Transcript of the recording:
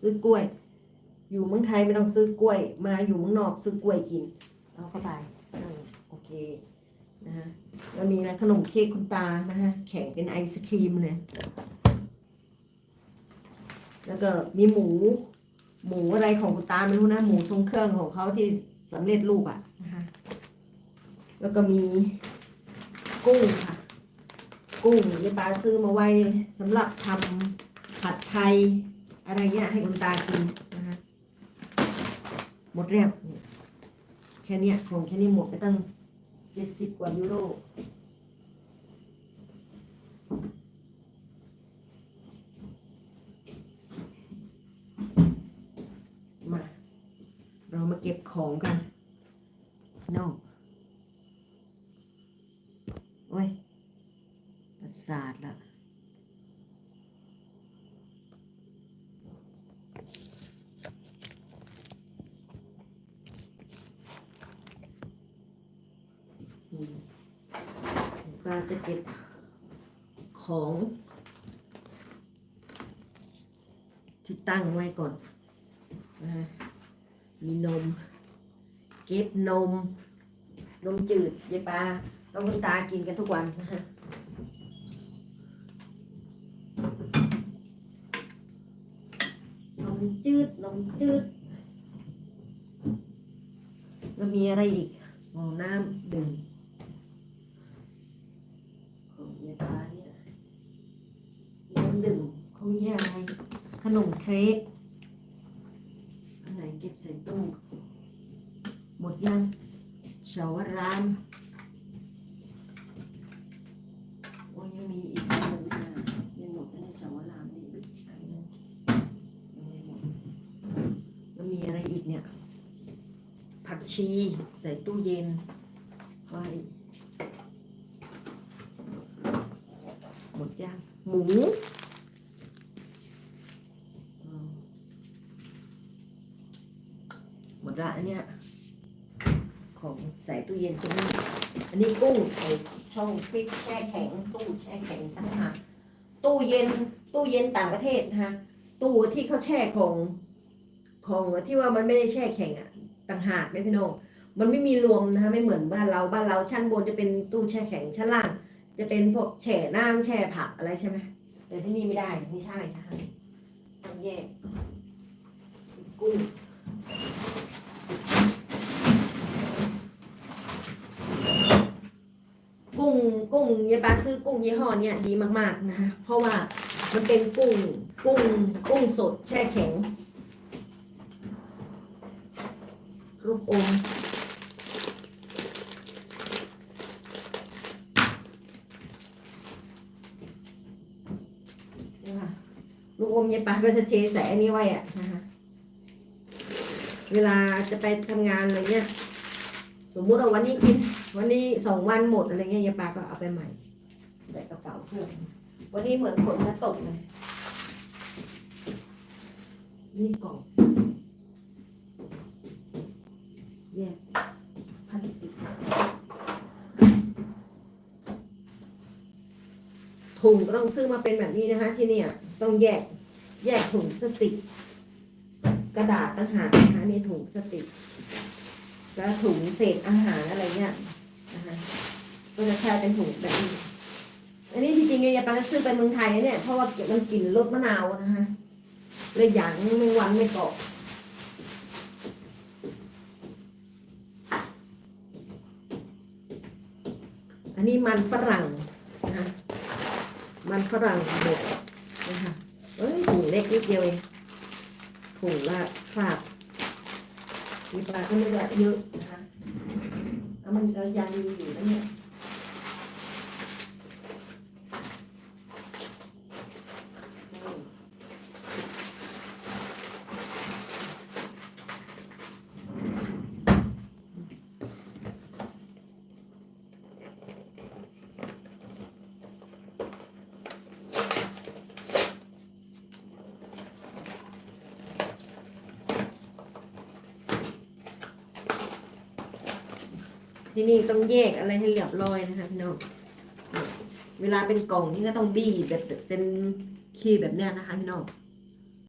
ซื้อกล้วย อยู่เมืองไทยไม่ต้องซื้อกล้วย มาอยู่เมืองนอกซื้อกล้วยกิน เอาเข้าไปโอเคนะฮะแล้วมีนะขนมเค้กคุณตานะฮะแข็งเป็นไอศครีมเลย แล้วก็มีหมู หมูอะไรของคุณตาไม่รู้นะหมูทรงเครื่องของเขาที่สำเร็จรูปอะนะคะแล้วก็มีกุ้งค่ะ กุ้งยายปาซื้อมาไว้สำหรับทำผัดไทย อะไรเงี้ยให้คุณตากินนะคะหมดแล้วแค่นี้ของแค่นี้หมดไปตั้งเจ็ดสิบกว่ายูโรมาเรามาเก็บของกันนอกโอ้ยประสาทละอืม ป้าจะเก็บของที่ตั้งไว้ก่อนนะมีนม เก็บนม นมจืดยายปลาต้องคุณตากินกันทุกวันนะนมจืด นมจืด แล้วมีอะไรอีกหม้อน้ำดื่มำดื่มของยาย ขนมเค้กอันไหนเก็บใส่ตู้หมดยังชาวรามโอ้ยังมีอีกอันหนึ่งนะยังหมดอันนี้ชาวรามนี่อีกอันหนึงยังไม่หมดแล้วมีอะไรอีกเนี่ย ผักชีใส่ตู้เย็นไว้หมดยังหมูอืมหมด ละอันเนี้ยของใส่ตู้เย็นตรงนี้ อันนี้กุ้งใส่ช่องฟิตแช่แข็ง ตู้แช่แข็งตั้งหากตู้เย็นตู้เย็นต่างประเทศนะคะตู้ที่เขาแช่ของของที่ว่ามันไม่ได้แช่แข็งอะต่างหากเลยพี่น้องมันไม่มีรวมนะคะไม่เหมือนบ้านเราบ้านเราชั้นบนจะเป็นตู้แช่แข็งชั้นล่าง จะเป็นพวกแช่น้ำแช่ผักอะไรใช่ไหมแต่ที่นี่ไม่ได้ไม่ใช่นะคะต้องแยกกุ้งกุ้ งยายปาซื้อกุ้งยี่ห้อเนี้ยดีมากๆนะคะเพราะว่ามันเป็นกุ้งกุ้งกุ้งสดแช่แข็งลูกอมลูกอมยายปาก็จะเทใส่อันนี้ไว้อะนะคะเวลาจะไปทำงานอะไรเงี้ย มมุติว่าวันนี้กิน วันนี้สองวันหมดอะไรเงี้ยยายปาก็เอาไปใหม่ใส่กระเป๋าเสื้อวันนี้เหมือนฝนจะตกเลยนี่กล่องแยกพลาสติกถุงก็ต้องซื้อมาเป็นแบบนี้นะคะ ที่เนี่ยต้องแยกแยกถุงสติก กระดาษต่างหากนะคะนี่ถุงสติก แล้วถุงเศษอาหารอะไรเงี้ยนะคะก็จะใช้เป็นถุงแบบนี้อันนี้จริงๆเนี่ยยายปาซื้อไปเมืองไทยนะเนี่ยเพราะว่ามันกลิ่นรสมะนาวนะคะเลยอย่างไม่วันไม่เกาะอันนี้มันฝรั่งนะคะมันฝรั่งบดนะคะเอ้ยถุงเล็กนิดเดียวเองถุงละฝาก มีปลาก็ไม่ได้เยอะนะคะแล้วมันก็ยังอยู่อยู่นะเนี่ย ที่นี่ต้องแยกอะไรให้เรียบร้อยนะคะพี่น้องเวลาเป็นกล่องนี่ก็ต้องบี้แบบเป็นคีแบบเนี้ยนะคะพี่น้อง